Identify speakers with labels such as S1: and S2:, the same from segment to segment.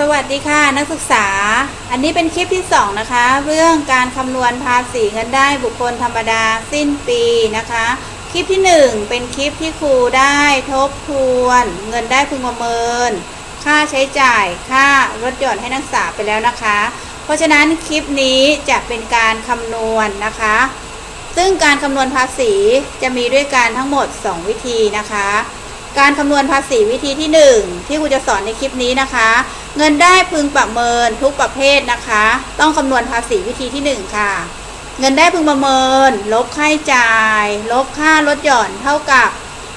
S1: สวัสดีค่ะนักศึกษา อันนี้เป็นคลิปที่ 2 นะคะ เรื่องการคำนวณภาษีเงินได้บุคคลธรรมดาสิ้นปีนะคะ คลิปที่ 1 เป็นคลิปที่ครูได้ทบทวน เงินได้พึงประเมิน ค่าใช้จ่ายค่ารถยนต์ให้นักศึกษาไปแล้วนะคะ เพราะฉะนั้นคลิปนี้จะเป็นการคำนวณนะคะ ซึ่งการคำนวณภาษีจะมีด้วยกันทั้งหมด 2 วิธีนะคะ การคำนวณภาษีวิธีที่ 1 ที่ครูจะสอนในคลิปนี้นะคะ เงินได้พึงประเมินทุกประเภทนะคะ ต้องคำนวณภาษีวิธีที่ 1 ค่ะ เงินได้พึงประเมิน ลบค่าใช้จ่าย ลบค่าลดหย่อนเท่ากับ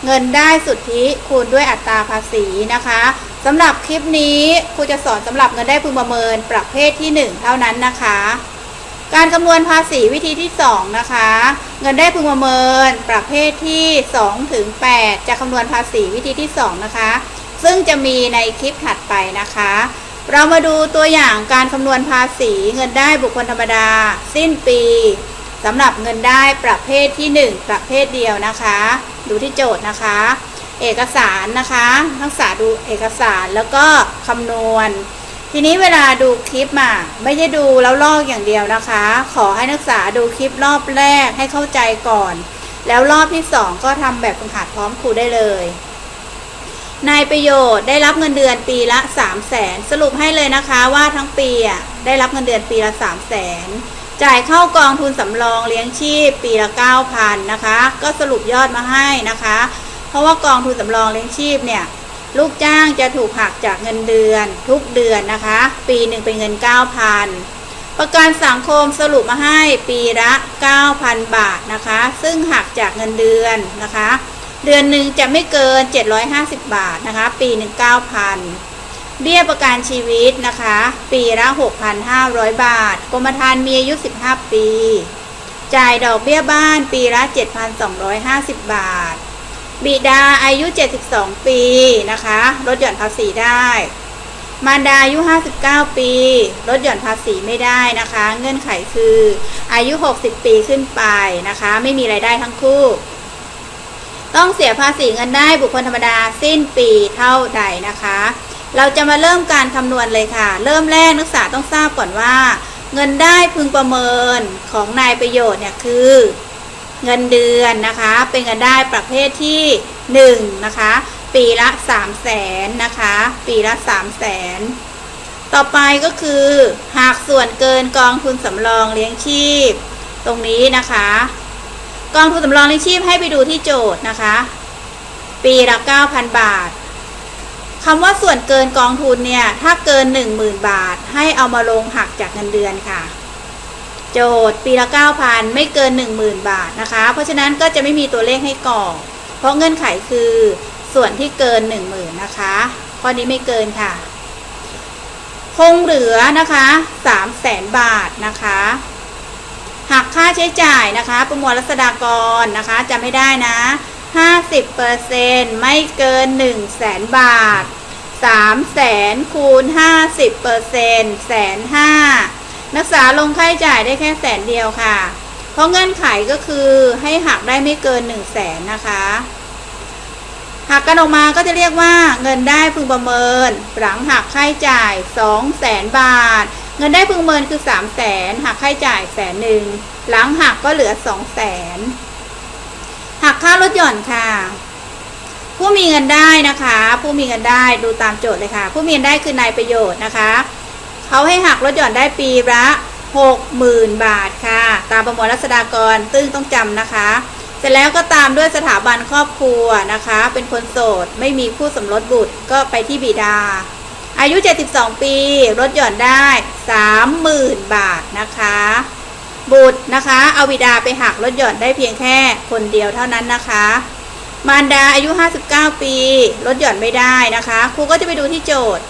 S1: เงินได้สุทธิคูณด้วยอัตราภาษีนะคะสำหรับคลิปนี้ครูจะสอนสำหรับเงินได้พึงประเมินประเภทที่ 1 เท่านั้นนะคะ การคำนวณภาษีวิธีที่ 2 นะคะ เงินได้พึงประเมินประเภทที่2ถึง8จะคำนวณภาษีวิธีที่ 2 นะคะ ซึ่งจะมีในคลิปถัดไปนะคะ เรามาดูตัวอย่างการคำนวณภาษีเงินได้บุคคลธรรมดา สิ้นปีสำหรับเงินได้ประเภทที่ 1 ประเภทเดียวนะคะ ดูที่โจทย์นะคะ เอกสารนะคะนักศึกษาดูเอกสารแล้วก็คำนวณ ทีนี้เวลาดูคลิปมาไม่ใช่ดูแล้วลอกอย่างเดียวนะคะ ขอให้นักศึกษาดูคลิปรอบแรกให้เข้าใจก่อน แล้วรอบที่สองก็ทำแบบฝึกหัดพร้อมครูได้เลย นายประโยชน์ได้รับเงินเดือนปีละ3 0 0แสนสรุปให้เลยนะคะว่าทั้งปีอะได้รับเงินเดือนปีละ3 0 0แสนจ่ายเข้ากองทุนสำรองเลี้ยงชีพปีละ 9,000นะคะ ก็สรุปยอดมาให้นะคะ เพราะว่ากองทุนสำรองเลี้ยงชีพเนี่ยลูกจ้างจะถูกหักจากเงินเดือนทุกเดือนนะคะ ปีหนึ่งเป็นเงิน 9,000 ประกันสังคมสรุปมาให้ปีละ 9,000 บาทนะคะ ซึ่งหักจากเงินเดือนนะคะ เดือนหนึ่งจะไม่เกิน 750 บาทนะคะ ปีหนึ่ง9,000 เบี้ยประกันชีวิตนะคะ ปีละ 6,500 บาท กรมธรรม์มีอายุ 15 ปี จ่ายดอกเบี้ยบ้านปีละ 7,250 บาท บิดาอายุ 72 ปีนะคะลดหย่อนภาษีได้ มารดาอายุ 59 ปีลดหย่อนภาษีไม่ได้นะคะ เงื่อนไขคืออายุ 60 ปีขึ้นไปนะคะ ไม่มีไรายได้ทั้งคู่ ต้องเสียภาษีเงินได้บุคคลธรรมดาสิ้นปีเท่าใดนะคะ เราจะมาเริ่มการคำนวณเลยค่ะ เริ่มแรกนักศึกษาต้องทราบก่อนว่า เงินได้พึงประเมินของนายประโยชน์เนี่ยคือ เงินเดือนนะคะ เป็นเงินได้ประเภทที่1นะคะปีละ3 0 0แสนนะคะ ปีละ3 0 0แสนต่อไปก็คือหากส่วนเกินกองทุนสำรองเลี้ยงชีพ ตรงนี้นะคะ กองทุนสำรองเลี้ยงชีพให้ไปดูที่โจทย์นะคะ ปีละ 9,000 บาทคำว่าส่วนเกินกองทุนเนี่ย ถ้าเกิน 10,000 บาท ให้เอามาลงหักจากเงินเดือนค่ะ โจทย์ปีละ 9,000 ไม่เกิน 10,000 บาทนะคะ เพราะฉะนั้นก็จะไม่มีตัวเลขให้กรอกเพราะเงื่อนไขคือส่วนที่เกิน 10,000 นะคะข้อนี้ไม่เกินค่ะ คงเหลือนะคะ 300,000บาทนะคะ หักค่าใช้จ่ายนะคะ ประมวลรัษฎากรนะคะจำไม่ได้นะ 50%ไม่เกิน 1 0 0 0 0แสนบาท3แสนคูณ 50%แสนห้านักศึกษาลงค่าใช้จ่ายได้แค่แสนเดียวค่ะ เพราะเงื่อนไขก็คือให้หักได้ไม่เกิน 1 0 0 0 0แสนนะคะหักกันออกมาก็จะเรียกว่าเงินได้พึงประเมิน หลังหักค่าใช้จ่าย 2 0 0แสนบาท เงินได้พึงประเมินคือ3 0 0แสนหักค่าใช้จ่ายแสนหนึ่งหลังหักก็เหลือ2 0 0แสนหักค่ารถหย่อนค่ะ ผู้มีเงินได้นะคะ ผู้มีเงินได้ดูตามโจทย์เลยค่ะ ผู้มีเงินได้คือนายประโยชน์นะคะเขาให้หักลดหย่อนได้ปีละ60,000บาทค่ะ ตามประมวลรัษฎากรตึ้งต้องจำนะคะ เสร็จแล้วก็ตามด้วยสถาบันครอบครัวนะคะ เป็นคนโสดไม่มีคู่สมรสบุตรก็ไปที่บิดา อายุ 72 ปีลดหย่อนได้ 30,000 บาทนะคะ บุตรนะคะเอาบิดาไปหักลดหย่อนได้เพียงแค่คนเดียวเท่านั้นนะคะ มารดาอายุ 59 ปีลดหย่อนไม่ได้นะคะครูก็จะไปดูที่โจทย์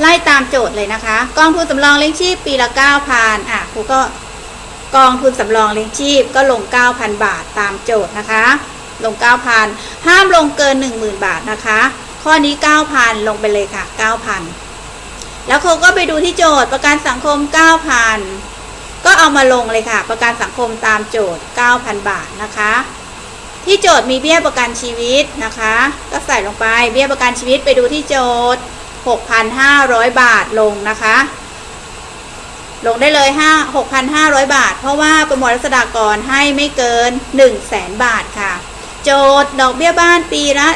S1: ไล่ตามโจทย์เลยนะคะ กองทุนสำรองเลี้ยงชีพปีละ 9,000อะครูก็กองทุนสำรองเลี้ยงชีพก็ลง 9,000 บาทตามโจทย์นะคะ ลง 9,000 ห้ามลงเกิน 10,000 บาทนะคะ ข้อนี้9,000ลงไปเลยค่ะ9,000แล้วเขาก็ไปดูที่โจทย์ประกันสังคม 9,000 ก็เอามาลงเลยค่ะ ประกันสังคมตามโจทย์ 9,000 บาทนะคะ ที่โจทย์มีเบี้ยประกันชีวิตนะคะ ก็ใส่ลงไปเบี้ยประกันชีวิตไปดูที่โจทย์ 6,500 บาทลงนะคะลงได้เลย 5 6,500 บาท เพราะว่าประมวลรัษฎากรให้ไม่เกิน 100,000บาทค่ะ โจทย์ดอกเบี้ยบ้านปีละ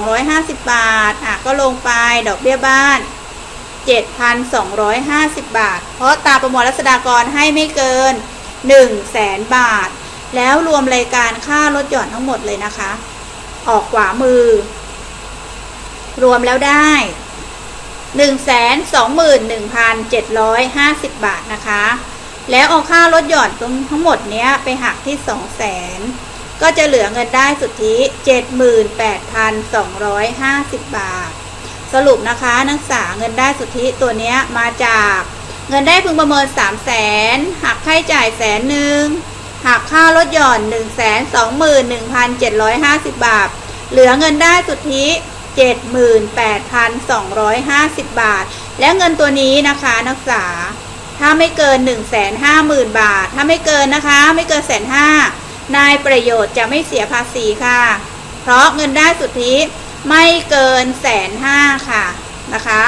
S1: 7,250 บาท อะ ก็ลงไปดอกเบี้ยบ้าน 7,250 บาท เพราะตาประมวลรัษฎากรให้ไม่เกิน 100,000 บาท แล้วรวมรายการค่ารถหย่อนทั้งหมดเลยนะคะ ออกขวามือ รวมแล้วได้ 121,750 บาทนะคะ แล้วเอาค่ารถหย่อนตรงทั้งหมดเนี้ยไปหักที่ 2 0 0 0 0 ก็จะเหลือเงินได้สุทธิ 78,250 บาท สรุปนะคะนักศึกษาเงินได้สุทธิตัวนี้มาจากเงินได้พึงประเมิน 3 0 0แสนหักค่าใช้จ่ายแสนหนึ่งหักค่ารถหย่อน 1 2 1 7 5 0 บาท เหลือเงินได้สุทธิ78,250 บาท แล้วเงินตัวนี้นะคะนักศึกษา ถ้าไม่เกิน 150,000 บาท ถ้าไม่เกินนะคะ ไม่เกินแสนห้า นายประโยชน์จะไม่เสียภาษีค่ะ เพราะเงินได้สุทธิไม่เกินแสนห้าค่ะนะคะ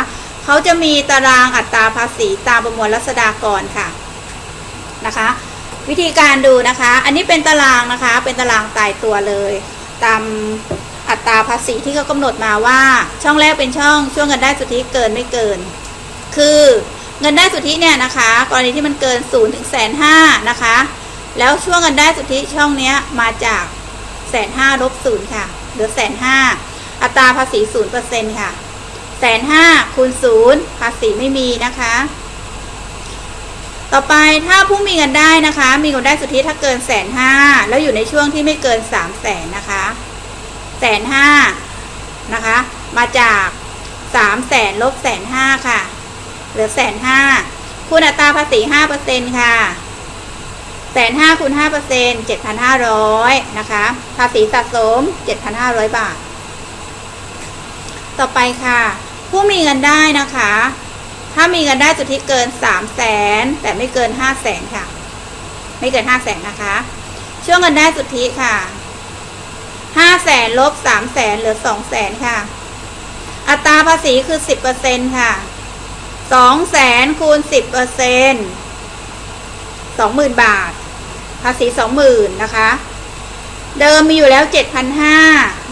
S1: เขาจะมีตารางอัตราภาษีตามประมวลรัษฎากรค่ะนะคะ วิธีการดูนะคะ อันนี้เป็นตารางนะคะ เป็นตารางตายตัวเลย ตามอัตราภาษีที่เขากำหนดมาว่า ช่องแรกเป็นช่องช่วงเงินได้สุทธิเกินไม่เกิน คือเงินได้สุทธิเนี่ยนะคะ กรณีที่มันเกิน0ูนย์ถึงแสนห้านะคะ แล้วช่วงเงินได้สุทธิช่องเนี้ยมาจากแสนห้าลบศูนย์ค่ะเหลือแสนห้าอัตราภาษีศูนย์เปอร์เซ็นต์ค่ะแสนห้าคูณศูนย์ภาษีไม่มีนะคะ ต่อไปถ้าผู้มีเงินได้นะคะ มีเงินได้สุทธิถ้าเกินแสนห้าแล้วอยู่ในช่วงที่ไม่เกินสามแสนนะคะแสนห้านะคะ มาจากสามแสนลบแสนห้าค่ะ เหลือแสนห้าคูณอัตราภาษีห้าเปอร์เซ็นต์ค่ะ แสนห้าคูณห้าเปอร์เซ็นต์เจ็ดพันห้าร้อยนะคะ ภาษีสะสมเจ็ดพันห้าร้อยบาท ต่อไปค่ะ ผู้มีเงินได้นะคะ ถ้ามีเงินได้สุทธิเกินสามแสนแต่ไม่เกินห้าแสนค่ะ ไม่เกินห้าแสนนะคะ ช่วงเงินได้สุทธิค่ะห้าแสนลบสามแสนเหลือสองแสนค่ะ อัตราภาษีคือสิบเปอร์เซ็นค่ะสองแสนคูณสิบเปอร์เซ็นสองหมื่นบาท ภาษีสองหมื่นนะคะ เดิมมีอยู่แล้วเจ็ดพันห้า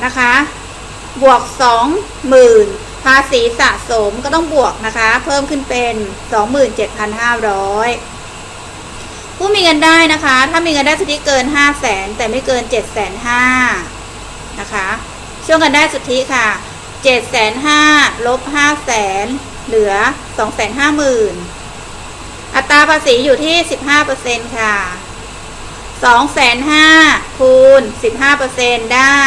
S1: นะคะ บวกสองหมื่นภาษีสะสมก็ต้องบวกนะคะ เพิ่มขึ้นเป็นสองหมื่นเจ็ดพันห้าร้อยผู้มีเงินได้นะคะ ถ้ามีเงินได้สุทธิเกินห้าแสนแต่ไม่เกินเจ็ดแสนห้านะคะ ช่วงเงินได้สุทธิค่ะเจ็ดแสนห้าลบห้าแสนเหลือสองแสนห้าหมื่นอัตราภาษีอยู่ที่สิบห้าเปอร์เซ็นค่ะ สองแสนห้าคูณสิบห้าเปอร์เซ็นได้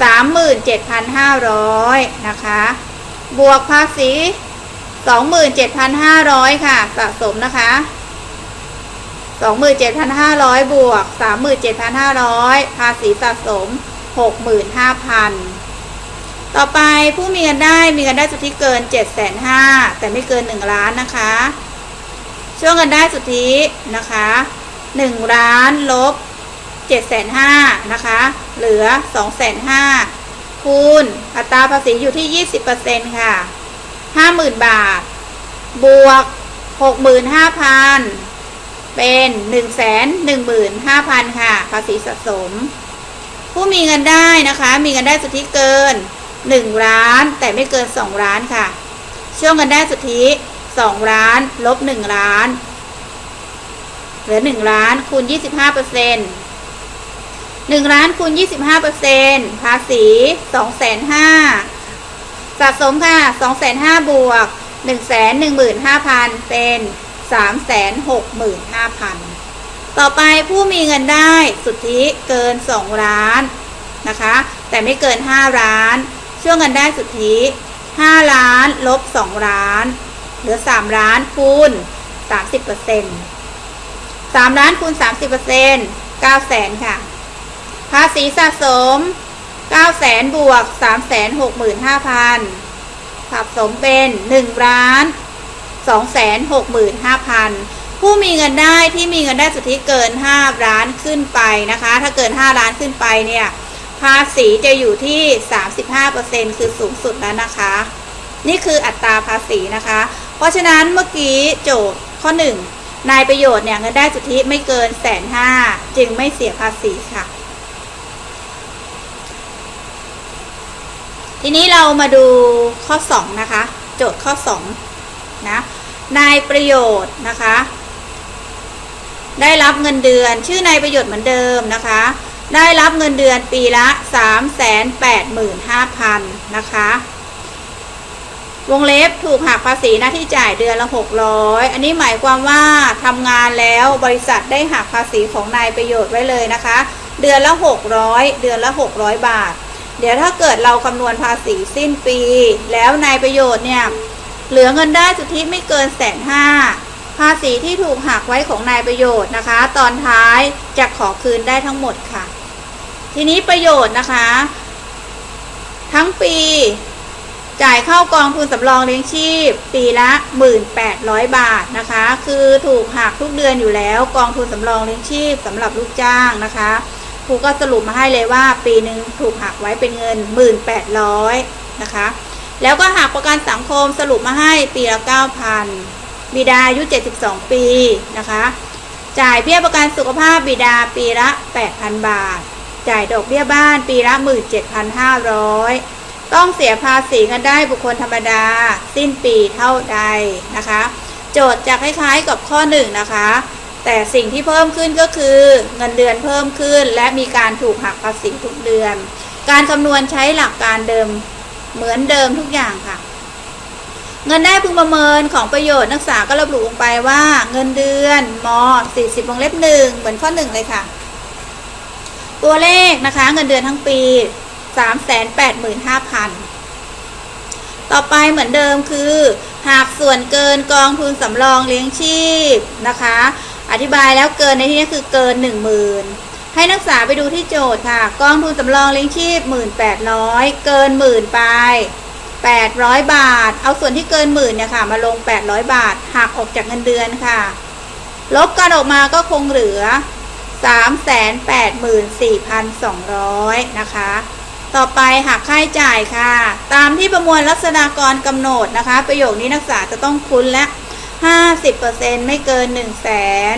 S1: สามหมื่นเจ็ดพันห้าร้อยนะคะ บวกภาษีสองหมื่นเจ็ดพันห้าร้อยค่ะ สะสมนะคะสองหมื่นเจ็ดพันห้าร้อยบวกสามหมื่นเจ็ดพันห้าร้อยภาษีสะสมหกหมื่นห้าพันต่อไปผู้มีเงินได้มีเงินได้สุทธิเกินเจ็ดแสนห้าแต่ไม่เกินหนึ่งล้านนะคะ ช่วงเงินได้สุทธินะคะ หนึ่งล้านลบเจ็ดแสนห้านะคะ เหลือสองแสนห้าคูณอัตราภาษีอยู่ที่ยี่สิบเปอร์เซ็นค่ะห้าหมื่นบาท บวกหกหมื่นห้าพันเป็นหนึ่งแสนหนึ่งหมื่นห้าพันค่ะ ภาษีสะสม ผู้มีเงินได้นะคะ มีเงินได้สุทธิเกินหนึ่งล้าน แต่ไม่เกินสองล้านค่ะ ช่วงเงินได้สุทธิสองล้าน ลบหนึ่งล้าน เหลือหนึ่งล้านคูณยี่สิบห้าเปอร์เซ็นต์หนึ่งล้านคูณยี่สิบห้าเปอร์เซ็นต์ภาษีสองแสนห้าสะสมค่ะสองแสนห้าบวกหนึ่งแสนหนึ่งหมื่นห้าพันเป็นสามแสนหกหมื่นห้าพันต่อไปผู้มีเงินได้สุทธิเกินสองล้านนะคะ แต่ไม่เกินห้าล้าน ช่วงเงินได้สุทธิห้าล้านลบสองล้าน เหลือสามล้านคูณสามสิบเปอร์เซ็นต์ สามล้านคูณสามสิบเปอร์เซ็นต์เก้าแสนค่ะ ภาษีสะสมเก้าแสนบวกสามแสนหกหมื่นห้าพันสะสมเป็นหนึ่งล้านสองแสนหกหมื่นห้าพันผู้มีเงินได้ที่มีเงินได้สุทธิเกินห้าล้านขึ้นไปนะคะ ถ้าเกินห้าล้านขึ้นไปเนี่ย ภาษีจะอยู่ที่35%คือสูงสุดแล้วนะคะ นี่คืออัตราภาษีนะคะ เพราะฉะนั้นเมื่อกี้โจทย์ข้อ1น นายประโยชน์เนี่ยเงินได้สุทธิไม่เกินแสนห้าจึงไม่เสียภาษีค่ะ ทีนี้เรามาดูข้อ 2 นะคะ โจทย์ข้อ 2 นะ นายประโยชน์นะคะ ได้รับเงินเดือนชื่อนายประโยชน์เหมือนเดิมนะคะ ได้รับเงินเดือนปีละ 385,000นะคะ วงเล็บถูกหักภาษีหน้าที่จ่ายเดือนละ 600 อันนี้หมายความว่าทำงานแล้วบริษัทได้หักภาษีของนายประโยชน์ไว้เลยนะคะ เดือนละ 600 เดือนละ 600 บาท เดี๋ยวถ้าเกิดเราคำนวณภาษีสิ้นปี แล้วนายประโยชน์เนี่ยเหลือเงินได้สุทธิไม่เกินแสนห้าภาษีที่ถูกหักไว้ของนายประโยชน์นะคะ ตอนท้ายจะขอคืนได้ทั้งหมดค่ะ ทีนี้ประโยชน์นะคะ ทั้งปี จ่ายเข้ากองทุนสำรองเลี้ยงชีพ ปีละ 1,800 บาทนะคะ คือถูกหักทุกเดือนอยู่แล้วกองทุนสำรองเลี้ยงชีพสำหรับลูกจ้างนะคะครูก็สรุปมาให้เลยว่า ปีหนึ่งถูกหักไว้เป็นเงิน 1,800นะคะ แล้วก็หักประกันสังคมสรุปมาให้ปีละ 9,000 บิดาอายุ 72 ปีนะคะ จ่ายเบี้ยประกันสุขภาพบิดาปีละ 8,000 บาท จ่ายดอกเบี้ยบ้านปีละ 17,500 ต้องเสียภาษีเงินได้บุคคลธรรมดา สิ้นปีเท่าใดนะคะ โจทย์จะคล้ายๆกับข้อ1นะคะ แต่สิ่งที่เพิ่มขึ้นก็คือเงินเดือนเพิ่มขึ้น และมีการถูกหักภาษีทุกเดือน การคำนวณใช้หลักการเดิมเหมือนเดิมทุกอย่างค่ะ เงินได้พึงประเมินของประโยชน์นักศึกษาก็ระบุลงไปว่าเงินเดือนม40วงเล็บหนึ่งเหมือนข้อหนึ่งเลยค่ะ ตัวเลขนะคะ เงินเดือนทั้งปี 385,000 ต่อไปเหมือนเดิมคือ หากส่วนเกินกองทุนสำรองเลี้ยงชีพนะคะ อธิบายแล้วเกินในที่นี้คือเกิน 10,000 ให้นักศึกษาไปดูที่โจทย์ค่ะ กองทุนสำรองเลี้ยงชีพ 1,800 เกินหมื่นไป 800 บาท เอาส่วนที่เกินหมื่นเนี่ยค่ะ มาลง 800 บาท หักออกจากเงินเดือนค่ะ ลบกันออกมาก็คงเหลือ384,200 นะคะ ต่อไปหักค่าใช้จ่ายค่ะ ตามที่ประมวลลักษณากรกำหนดนะคะ ประโยคนี้นักศึกษาจะต้องคุ้นและ 50%ไม่เกิน 1 0 0 0 0แสน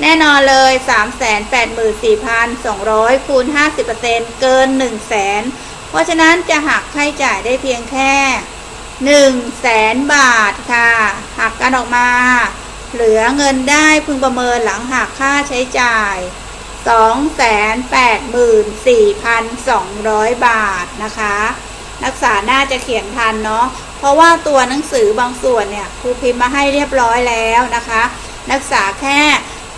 S1: แน่นอนเลย 384,200 คูณ 50%เกิน 1 0 0 0 0แสนเพราะฉะนั้นจะหักค่าใช้จ่ายได้เพียงแค่1 0 0 0 0แสนบาทค่ะ หักกันออกมา เหลือเงินได้พึงประเมินหลังหักค่าใช้จ่าย 284,200 บาทนะคะ นักศึกษาน่าจะเขียนทันเนาะเพราะว่าตัวหนังสือบางส่วนเนี่ยครูพิมพ์มาให้เรียบร้อยแล้วนะคะ นักศึกษาแค่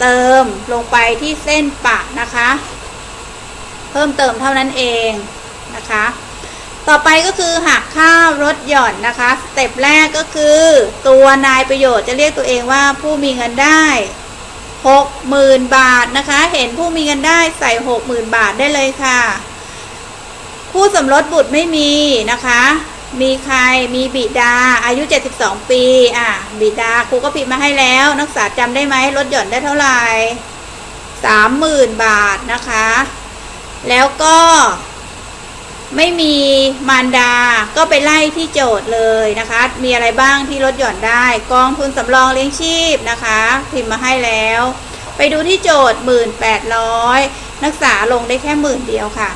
S1: เติมลงไปที่เส้นปะนะคะ เพิ่มเติมเท่านั้นเองนะคะ ต่อไปก็คือหักค่ารถหย่อนนะคะสเต็ปแรกก็คือ ตัวนายประโยชน์จะเรียกตัวเองว่าผู้มีเงินได้ 60,000 บาทนะคะ เห็นผู้มีเงินได้ใส่ 60,000 บาทได้เลยค่ะผู้สมรสบุตรไม่มีนะคะ มีใครมีบิดาอายุ 72 ปี อะ บิดาครูก็พิมพ์มาให้แล้ว นักศึกษาจำได้ไหมลดหย่อนได้เท่าไหร่ 30,000 บาทนะคะ แล้วก็ ไม่มีมารดา ก็ไปไล่ที่โจทย์เลยนะคะ มีอะไรบ้างที่ลดหย่อนได้ กองทุนสำรองเลี้ยงชีพนะคะ พิมพ์มาให้แล้ว ไปดูที่โจทย์ 1,800 นักศึกษาลงได้แค่หมื่นเดียวค่ะ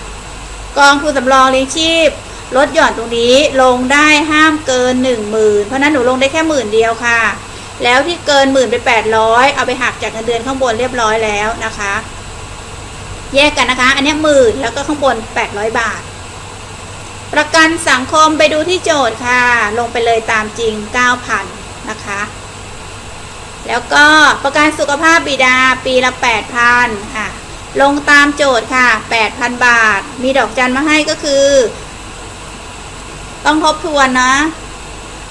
S1: กองทุนสำรองเลี้ยงชีพลดหย่อนตรงนี้ลงได้ห้ามเกิน 10,000 เพราะนั้นหนูลงได้แค่หมื่นเดียวค่ะ แล้วที่เกินหมื่นไป 800 เอาไปหักจากเงินเดือนข้างบนเรียบร้อยแล้วนะคะ แยกกันนะคะ อันนี้หมื่นแล้วก็ข้างบน 800 บาท ประกันสังคมไปดูที่โจทย์ค่ะ ลงไปเลยตามจริง 9,000 นะคะ แล้วก็ประกันสุขภาพบิดาปีละ 8,000 ค่ะ ลงตามโจทย์ค่ะ 8,000 บาท มีดอกจันมาให้ก็คือ ต้องทบทวนนะ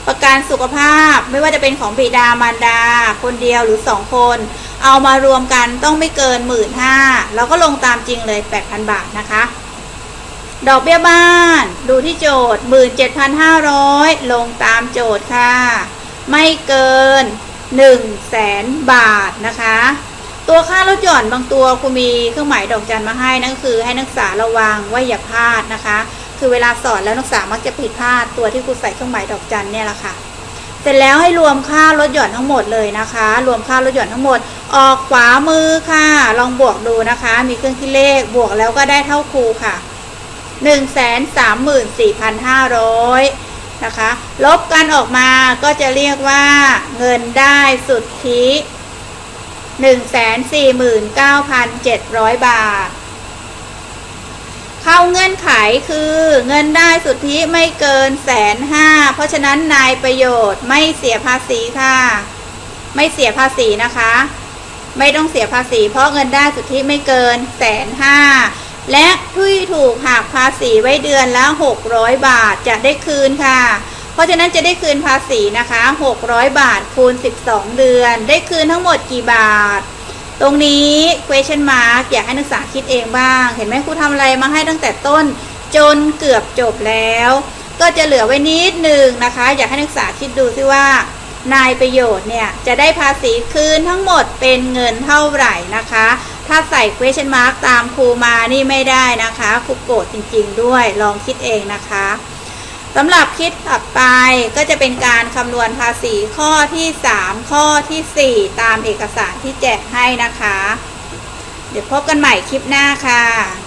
S1: ประกันสุขภาพไม่ว่าจะเป็นของบิดามารดา คนเดียวหรือสองคน เอามารวมกันต้องไม่เกินหมื่นห้าแล้วก็ลงตามจริงเลย 8,000 บาทนะคะ ดอกเบี้ยบ้าน ดูที่โจทย์ 17,500 ลงตามโจทย์ค่ะ ไม่เกิน 1 0 0 0 0แสนบาทนะคะ ตัวค่าลดหย่อนบางตัวครูมีเครื่องหมายดอกจันมาให้นั่นคือให้นักศึกษาระวังว่าอย่าพลาดนะคะ คือเวลาสอนแล้วนักศึกษามักจะผิดพลาดตัวที่ครูใส่เครื่องหมายดอกจันเนี่ยแหละค่ะเสร็จแล้วให้รวมค่าลดหย่อนทั้งหมดเลยนะคะ รวมค่าลดหย่อนทั้งหมด ออกขวามือค่ะ ลองบวกดูนะคะ มีเครื่องคิดเลขบวกแล้วก็ได้เท่าครูค่ะ 134,500นะคะ ลบกันออกมาก็จะเรียกว่าเงินได้สุทธิ 149,700 บาท เข้าเงื่อนไขคือเงินได้สุทธิไม่เกินแสนห้าเพราะฉะนั้นนายประโยชน์ไม่เสียภาษีค่ะ ไม่เสียภาษีนะคะ ไม่ต้องเสียภาษี เพราะเงินได้สุทธิไม่เกินแสนห้า และผู้ถูกหักภาษีไว้เดือนละ 600 บาทจะได้คืนค่ะ เพราะฉะนั้นจะได้คืนภาษีนะคะ 600 บาทคูณ 12 เดือน ได้คืนทั้งหมดกี่บาท ตรงนี้ question mark อยากให้นักศึกษาคิดเองบ้าง เห็นไหมครูทำอะไรมาให้ตั้งแต่ต้น จนเกือบจบแล้ว ก็จะเหลือไว้นิดหนึ่งนะคะ อยากให้นักศึกษาคิดดูซิว่านายประโยชน์เนี่ยจะได้ภาษีคืนทั้งหมดเป็นเงินเท่าไหร่นะคะ ถ้าใส่ question mark ตามครูมานี่ไม่ได้นะคะครูโกรธจริง ๆ ด้วยลองคิดเองนะคะสำหรับคิดถัดไปก็จะเป็นการคำนวณภาษีข้อที่ 3 ข้อทีสี่4 ตามเอกสารที่แจกให้นะคะ เดี๋ยวพบกันใหม่คลิปหน้าค่ะ